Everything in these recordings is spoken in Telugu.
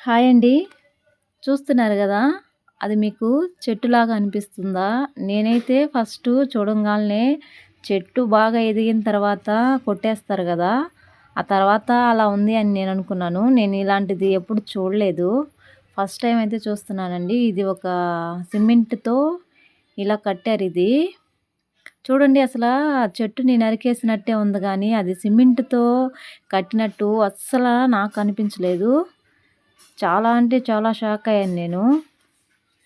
హాయ్ అండి. చూస్తున్నారు కదా అది మీకు చెట్టులాగా అనిపిస్తుందా? నేనైతే ఫస్ట్ చూడంగానే చెట్టు బాగా ఎదిగిన తర్వాత కొట్టేస్తారు కదా ఆ తర్వాత అలా ఉంది అని నేను అనుకున్నాను. నేను ఇలాంటిది ఎప్పుడు చూడలేదు. ఫస్ట్ టైం అయితే చూస్తున్నానండి. ఇది ఒక సిమెంట్తో ఇలా కట్టారు ఇది. చూడండి అసలు చెట్టుని నరికేసినట్టే ఉంది కానీ అది సిమెంట్తో కట్టినట్టు అస్సలు నాకు అనిపించలేదు. చాలా అంటే చాలా షాక్ అయ్యాను నేను.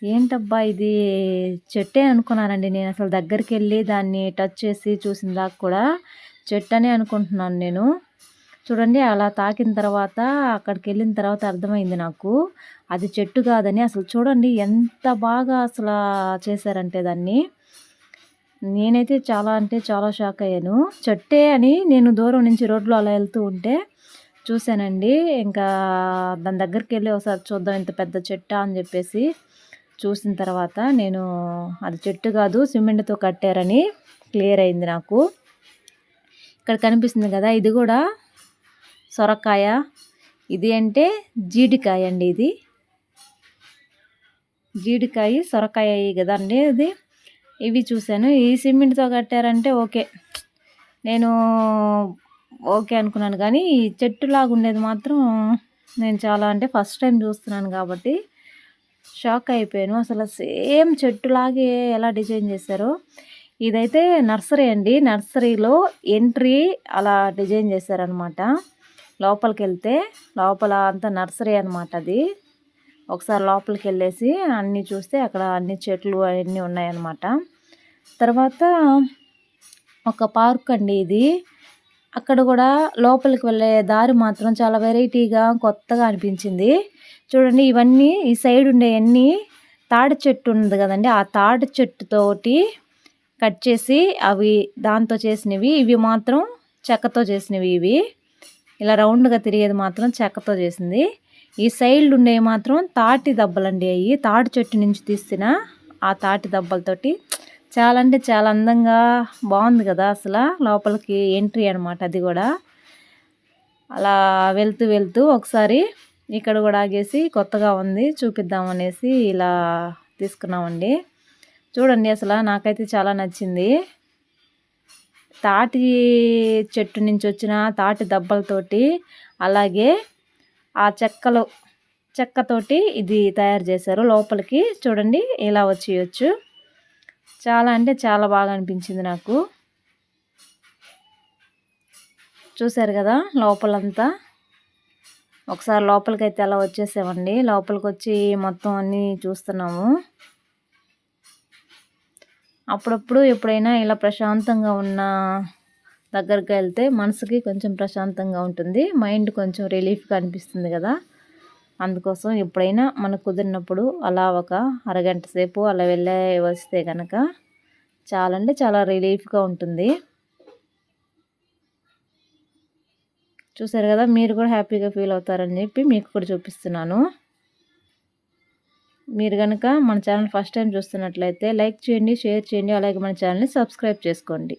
ఏంటబ్బా ఇది? చెట్టే అనుకున్నానండి నేను అసలు దగ్గరికి వెళ్ళి దాన్ని టచ్ చేసి చూసిన దాకా కూడా చెట్టు అనే అనుకుంటున్నాను నేను. చూడండి అలా తాకిన తర్వాత అక్కడికి వెళ్ళిన తర్వాత అర్థమైంది నాకు. అది చెట్టు కాదని అసలు చూడండి ఎంత బాగా అసలు చేశారంటే దాన్ని. నేనైతే చాలా అంటే చాలా షాక్ అయ్యాను. చెట్టే అని నేను దూరం నుంచి రోడ్లో అలా వెళ్తూ ఉంటే చూశానండి. ఇంకా దాని దగ్గరికి వెళ్ళి ఒకసారి చూద్దాం ఇంత పెద్ద చెట్టు అని చెప్పేసి చూసిన తర్వాత నేను అది చెట్టు కాదు సిమెంట్తో కట్టారని క్లియర్ అయింది నాకు. ఇక్కడ కనిపిస్తుంది కదా ఇది కూడా సొరకాయ. ఇది అంటే జీడికాయ అండి ఇది. జీడికాయ సొరకాయ కదా అండి ఇది ఇవి చూశాను. ఈ సిమెంట్తో కట్టారంటే ఓకే. నేను ఓకే అనుకున్నాను. కానీ చెట్టు లాగా ఉండేది మాత్రం నేను చాలా అంటే ఫస్ట్ టైం చూస్తున్నాను కాబట్టి షాక్ అయిపోయాను. అసలు సేమ్ చెట్టులాగే ఎలా డిజైన్ చేశారో. ఇదైతే నర్సరీ అండి. నర్సరీలో ఎంట్రీ అలా డిజైన్ చేశారనమాట లోపలికి వెళ్తే లోపల అంతా నర్సరీ అనమాట అది. ఒకసారి లోపలికి వెళ్ళేసి అన్నీ చూస్తే అక్కడ అన్ని చెట్లు అవన్నీ ఉన్నాయన్నమాట. తర్వాత ఒక పార్క్ అండి ఇది. అక్కడ కూడా లోపలికి వెళ్ళే దారి మాత్రం చాలా వెరైటీగా కొత్తగా అనిపించింది. చూడండి ఇవన్నీ ఈ సైడ్ ఉండేవన్నీ తాడి చెట్టు ఉంది కదండి. ఆ తాడి చెట్టుతోటి కట్ చేసి అవి దాంతో చేసినవి. ఇవి మాత్రం చెక్కతో చేసినవి ఇవి. ఇలా రౌండ్గా తిరిగేది మాత్రం చెక్కతో చేసింది. ఈ సైడ్ ఉండేవి మాత్రం తాటి దెబ్బలండి అవి తాటి చెట్టు నుంచి తీసిన ఆ తాటి దెబ్బలతోటి చాలా అంటే చాలా అందంగా బాగుంది కదా అసలు. లోపలికి ఎంట్రీ అనమాట అది కూడా. అలా వెళ్తూ వెళ్తూ ఒకసారి ఇక్కడ కూడా ఆగేసి కొత్తగా ఉంది చూపిద్దాం అనేసి ఇలా తీసుకున్నామండి. చూడండి అసలు నాకైతే చాలా నచ్చింది. తాటి చెట్టు నుంచి వచ్చిన తాటి దెబ్బలతోటి అలాగే ఆ చెక్కలు చెక్కతోటి ఇది తయారు చేశారు. లోపలికి చూడండి ఇలా వచ్చేయచ్చు. చాలా అంటే చాలా బాగా అనిపించింది నాకు. చూసారు కదా లోపలంతా? ఒకసారి లోపలికైతే అలా వచ్చేసామండి. లోపలికి వచ్చి మొత్తం అన్నీ చూస్తున్నాము. అప్పుడప్పుడు ఎప్పుడైనా ఇలా ప్రశాంతంగా ఉన్న దగ్గరికి వెళ్తే మనసుకి కొంచెం ప్రశాంతంగా ఉంటుంది. మైండ్ కొంచెం రిలీఫ్గా అనిపిస్తుంది కదా. అందుకోసం ఎప్పుడైనా మనకు కుదిరినప్పుడు అలా ఒక అరగంట సేపు అలా వెళ్ళే వస్తే కనుక చాలా అంటే చాలా రిలీఫ్గా ఉంటుంది. చూసారు కదా మీరు కూడా హ్యాపీగా ఫీల్ అవుతారని చెప్పి మీకు కూడా చూపిస్తున్నాను. మీరు కనుక మన ఛానల్ ఫస్ట్ టైం చూస్తున్నట్లయితే లైక్ చేయండి షేర్ చేయండి అలాగే మన ఛానల్ని సబ్స్క్రైబ్ చేసుకోండి.